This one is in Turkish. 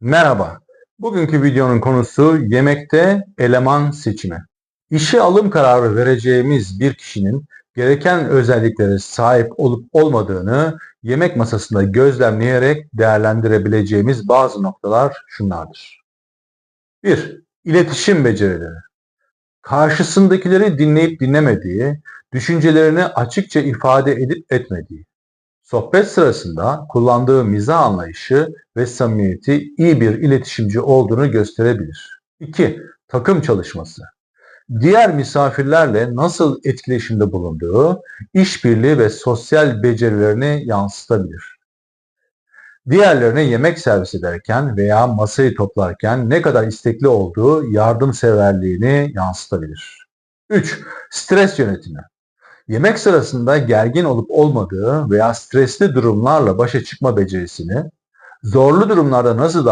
Merhaba. Bugünkü videonun konusu yemekte eleman seçimi. İşe alım kararı vereceğimiz bir kişinin gereken özelliklere sahip olup olmadığını yemek masasında gözlemleyerek değerlendirebileceğimiz bazı noktalar şunlardır. 1. İletişim becerileri. Karşısındakileri dinleyip dinlemediği, düşüncelerini açıkça ifade edip etmediği. Sohbet sırasında kullandığı mizah anlayışı ve samimiyeti iyi bir iletişimci olduğunu gösterebilir. 2. Takım çalışması. Diğer misafirlerle nasıl etkileşimde bulunduğu, işbirliği ve sosyal becerilerini yansıtabilir. Diğerlerine yemek servis ederken veya masayı toplarken ne kadar istekli olduğu yardımseverliğini yansıtabilir. 3. Stres yönetimi. Yemek sırasında gergin olup olmadığı veya stresli durumlarla başa çıkma becerisini, zorlu durumlarda nasıl